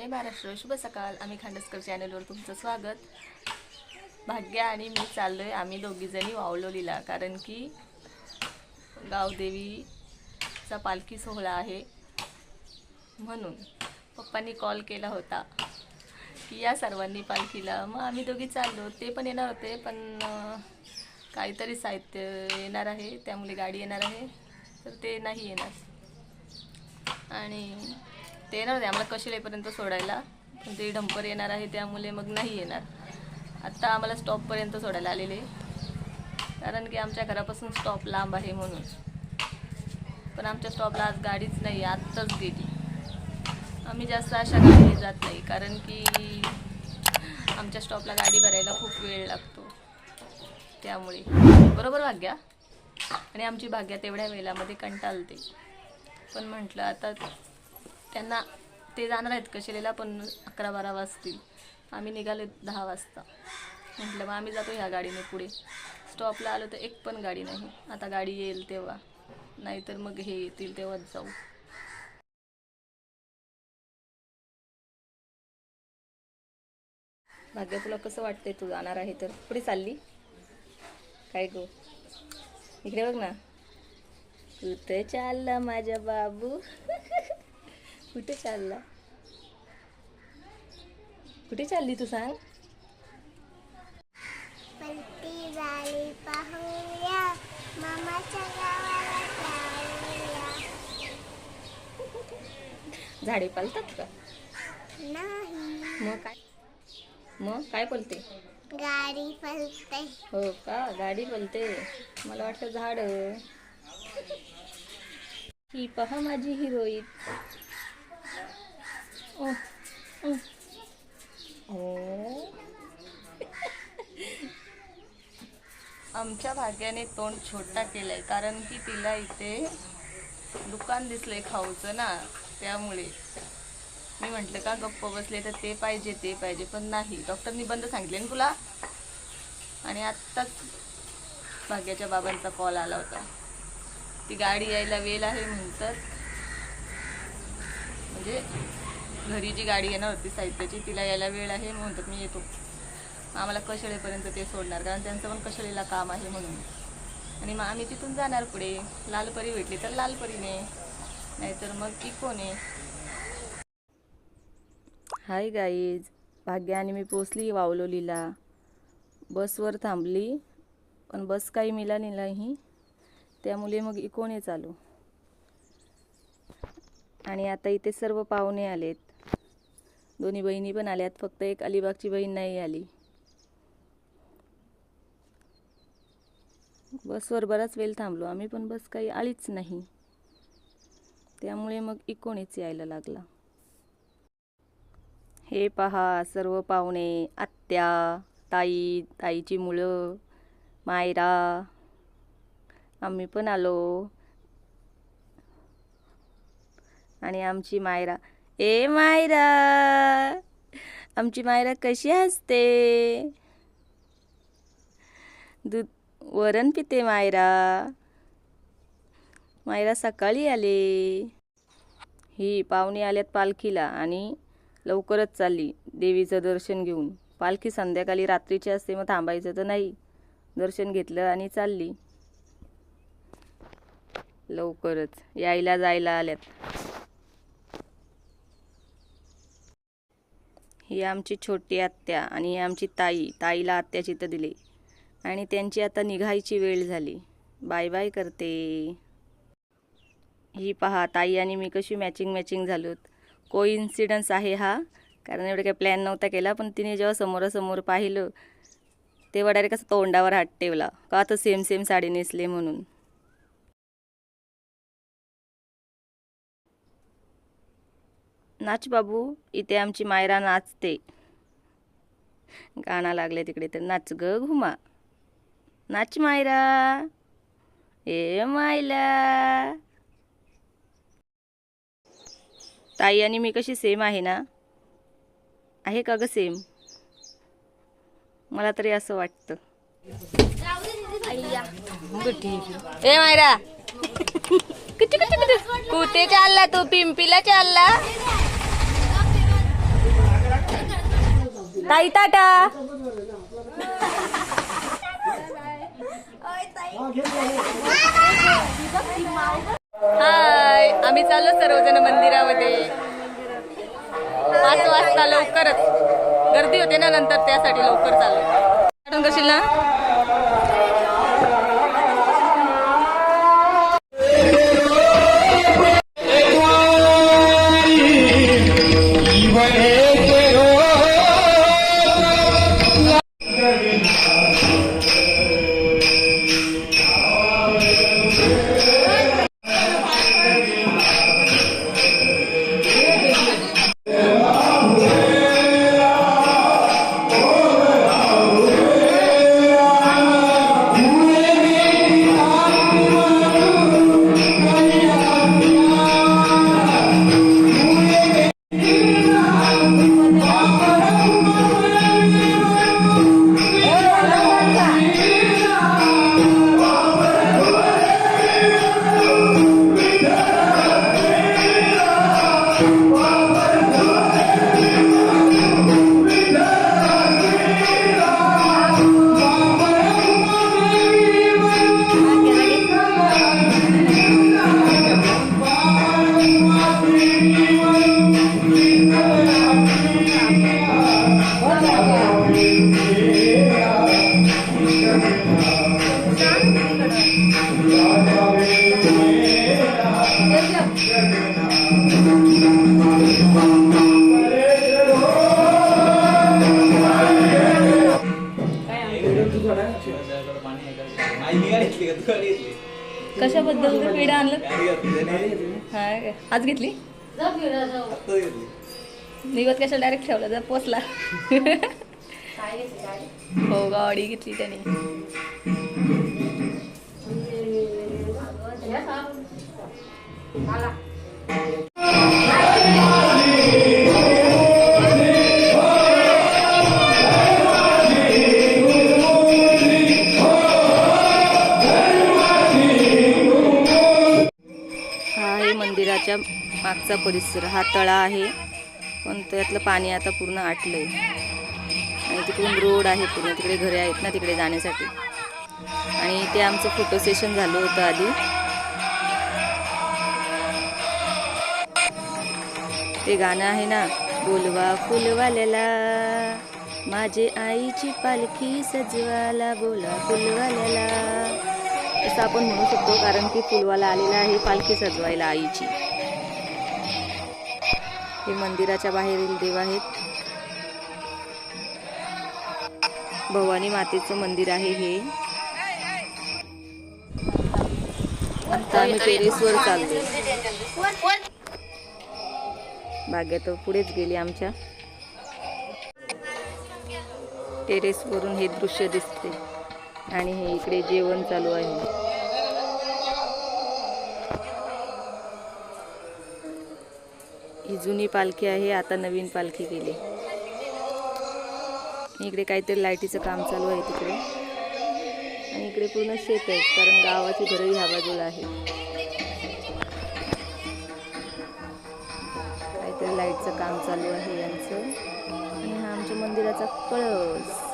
जय महाराष्ट्र शुभ सकाळ. आम्ही खांडसकर चॅनलवर तुमचं स्वागत. भाग्य आणि मी चाललो आहे आम्ही दोघीजणी वावलोलीला. कारण की गावदेवीचा पालखी सोहळा आहे म्हणून पप्पांनी कॉल केला होता की या सर्वांनी पालखीला. मग आम्ही दोघी चाललो. ते पण येणार होते पण काहीतरी साहित्य येणार आहे. त्यामुळे गाडी येणार आहे. तर ते नाही येणार. आणि ते येणार होते आम्हाला कशिलेपर्यंत सोडायला? पण ते डंपर येणार आहे त्यामुळे मग नाही येणार. आत्ता आम्हाला स्टॉपपर्यंत सोडायला आलेले. कारण की आमच्या घरापासून स्टॉप लांब आहे म्हणून. पण आमच्या स्टॉपला आज गाडीच नाही आत्ताच गेली. आम्ही जास्त अशा गाडी जात नाही कारण की आमच्या स्टॉपला गाडी भरायला खूप वेळ लागतो. त्यामुळे. बरोबर भाग्या? आणि आमची भाग्या तेवढ्या वेळामध्ये कंटाळते. पण म्हटलं आता त्यांना ते जाणार आहेत कशिलेला पण अकरा बारा वाजतील. आम्ही निघालो दहा वाजता. म्हटलं मग आम्ही जातो ह्या गाडीने पुढे. स्टॉपला आलो तर एक पण गाडी नाही. आता गाडी येईल तेव्हा. नाहीतर मग हे येतील तेव्हाच जाऊ. भाग्य तुला कसं वाटतंय तू जाणार आहे तर? पुढे चालली? काय गो? इकडे बघ ना. तू तर चालला माझ्या बाबू. कुठे चालला? कुठे चालली तू सांग? पलटी झाली पाहूया मामाच्या गावाला जाऊया. झाडे पालतात का? नाही. मग काय? मग काय बोलते गाडी पलते. हो का? गाडी बोलते मला वाटतं झाड. ही पहा माझी हिरोईन ओ, आमच्या भाग्याने तोंड छोटा केलंय कारण की तिला इथे दुकान दिसलंय खाऊचं ना त्यामुळे. मी म्हटलं का गप्प बसले तर ते पाहिजे ते पाहिजे. पण नाही डॉक्टरनी बंद सांगितले ना तुला? आणि आत्ताच भाग्याच्या बाबांचा कॉल आला होता. ती गाडी यायला वेळ आहे म्हणतात म्हणजे घरी जी गाडी येणार होती साहित्याची तिला यायला वेळ आहे म्हणतात मी येतो. आम्हाला कशाळेपर्यंत ते सोडणार? कारण त्यांचं पण कशेळेला काम आहे म्हणून. आणि मग आम्ही तिथून जाणार पुढे. लालपरी भेटली तर लालपरीने. नाहीतर मग इकोने हाय गाईज भाग्याने मी पोचली वावलोलीला. बसवर थांबली पण बस काही मिळाली नाही. त्यामुळे मग इकोने चालू आणि आता इथे सर्व पाहुणे आलेत. दोन्ही बहिणी पण आल्यात फक्त एक अलिबागची बहीण नाही आली. बसवर बराच वेळ थांबलो आम्ही पण बस काही आलीच नाही. त्यामुळे मग इकोणीच यायला लागला. हे पहा सर्व पाहुणे आत्या ताई ताईची मुलं मायरा. आम्ही पण आलो. आणि आमची मायरा ए मायरा आमची मायरा कशी असते दूध वरण पिते मायरा. मायरा सकाळी आले. ही पाहुणे आल्यात पालखीला आणि लवकरच चालली देवीचं दर्शन घेऊन. पालखी संध्याकाळी रात्रीची असते मग थांबायचं तर नाही. दर्शन घेतलं आणि चालली. लवकरच यायला जायला आल्यात. ही आमची छोटी आत्या आणि ही आमची ताई. ताईला आत्या तर दिली. आणि त्यांची आता निघायची वेळ झाली. बाय बाय करते. ही पहा ताई आणि मी कशी मॅचिंग मॅचिंग झालोत. को इन्सिडन्स आहे हा. कारण एवढं काही प्लॅन नव्हता केला पण तिने जेव्हा समोरासमोर पाहिलं तेव्हा डायरेक्ट असं तोंडावर हात ठेवला. का आता सेम सेम साडी नेसले म्हणून. नाच बाबू इथे आमची मायरा नाचते. गाणं लागले तिकडे तर नाच ग घुमा. नाच मायरा ए मायला. ताई आणि मी कशी सेम आहे ना? आहे का ग सेम मला तरी असं वाटतं. ए मायरा. कुठे चालला तू? पिंपीला चालला? ताई टाटा. हाय आम्ही चाललो सर्वजण मंदिरामध्ये. पाच वाजता लवकरच. गर्दी होते ना नंतर त्यासाठी लवकर चाललो. कशील ना? ना कशाबद्दल? पेढा आणलं? हा काय? आज घेतली? निवत कशा डायरेक्ट ठेवला जर पोचला? हो गाडी घेतली त्याने. हा हे मंदिराच्या मागचा परिसर हा तळा आहे. पण त्यातलं पाणी आता पूर्ण आटलंय. आणि तिकडून रोड आहे पूर्ण. तिकडे घरे आहेत ना तिकडे जाण्यासाठी. आणि ते आमचं फोटो सेशन झालं होतं आधी. ते गाणं आहे ना बोलवा फुलवाल्याला. माझे आईची पालखी सजवाला बोला फुलवाल्याला. असं आपण म्हणू शकतो कारण की फुलवाला आलेला आहे पालखी सजवायला आईची. हे मंदिराच्या बाहेरील देव आहेत. भवानी मातेचं मंदिर आहे हे. आता आम्ही टेरेसवर चाललो बागेत पुढेच गेली आमच्या. टेरेसवरून हे दृश्य दिसते. आणि हे इकडे जेवण चालू आहे. जुनी पालखी आहे आता नवीन पालखी गेली इकडे काहीतरी लाईटीचं काम चालू आहे तिकडे. आणि इकडे पूर्ण शेत आहे कारण गावाची घरही ह्या बाजूला आहे. काहीतरी लाईटचं काम चालू आहे यांचं. आणि हा आमच्या मंदिराचा कळस.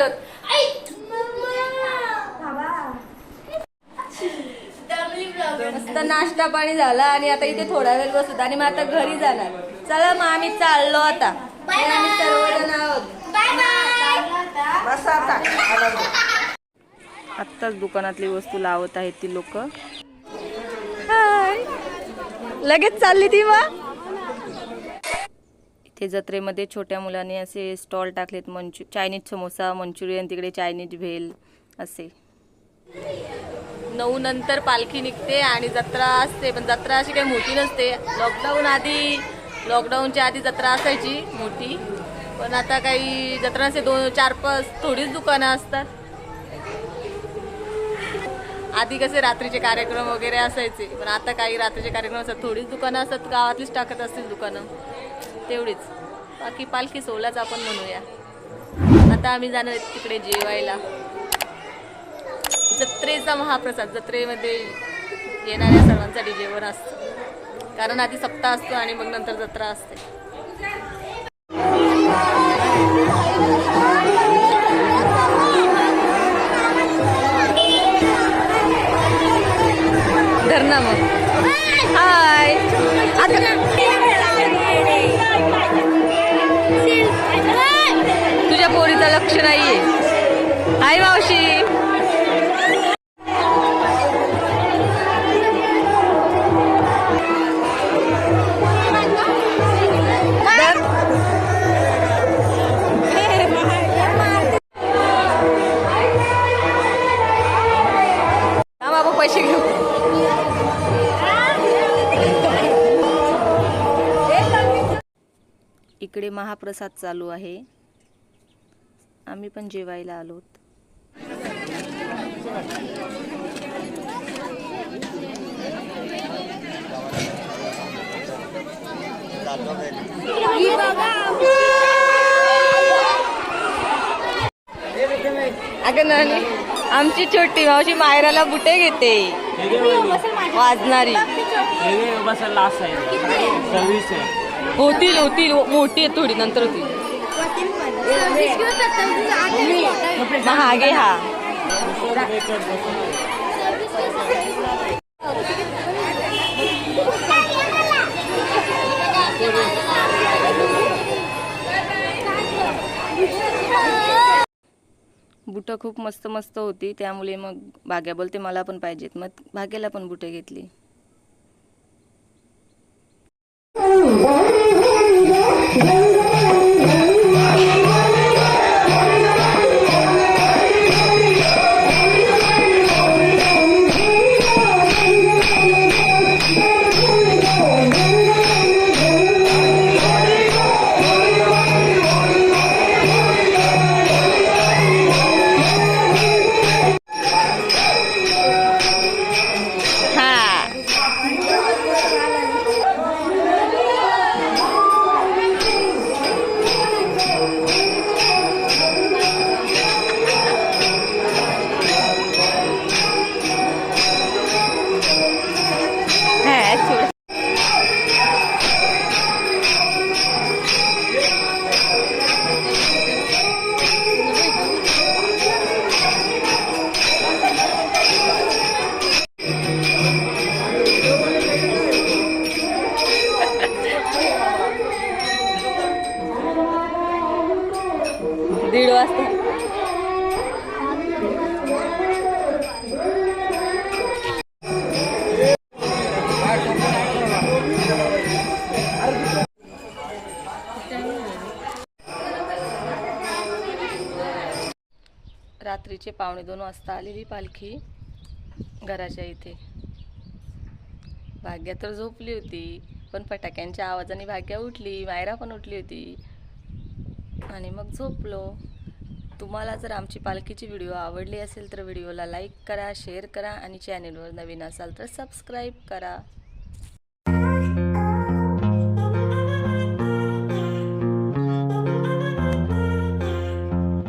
आलोत मस्त नाश्ता पाणी झाला आणि आता इथे थोडा वेळ बसत आणि मग आता घरी जाणार. चला मग आम्ही चाललो आता. आम्ही सर्वजण आहोत. आत्ताच दुकानातली वस्तू लावत आहेत ती लोक. लगेच चालली ती मग? ते जत्रेमध्ये छोट्या मुलांनी असे स्टॉल टाकलेत मंचू चायनीज समोसा मंचुरियन तिकडे चायनीज भेल असे. नऊ नंतर पालखी निघते आणि जत्रा असते पण जत्रा अशी काही मोठी नसते. लॉकडाऊन आधी लॉकडाऊनच्या आधी जत्रा असायची मोठी. पण आता काही जत्रा असे दोन चार पाच थोडीच दुकानं असतात. आधी कसे रात्रीचे कार्यक्रम वगैरे असायचे पण आता काही रात्रीचे कार्यक्रम असतात थोडीच दुकानं असतात गावातलीच टाकत असतील दुकानं. तेवढीच. बाकी पालखी सोलाच आपण म्हणूया. आता आम्ही जाणार आहेत तिकडे जेवायला. जत्रेचा महाप्रसाद जत्रेमध्ये येणाऱ्या सर्वांसाठी जेवण असतं. कारण आधी सप्ताह असतो आणि मग नंतर जत्रा असते. लक्ष नाहीये. हाय मावशी. धर. बाबा पैसे घेऊ. इकडे महाप्रसाद चालू आहे. आम्ही पण जेवायला आलोत अगं नानी आमची छोटी मावशी मायराला बुटे घेते. वाजणारी. होतील होतील मोठी आहे थोडी नंतर होतील. महागे हा बुटं खूप मस्त मस्त होती त्यामुळे मग भाग्या बोलते मला पण पाहिजेत. मग भाग्याला पण बुटं घेतली. रात्रीचे पावणे दोन वाजता आलेली पालखी घराच्या इथे. भाग्या तर झोपली होती पण फटाक्यांच्या आवाजाने भाग्या उठली मायरा पण उठली होती. आणि मग झोपलो. तुम्हाला जर आमची पालखीची व्हिडिओ आवडली असेल तर व्हिडिओला लाईक करा शेअर करा आणि चॅनेलवर नवीन असाल तर सबस्क्राईब करा.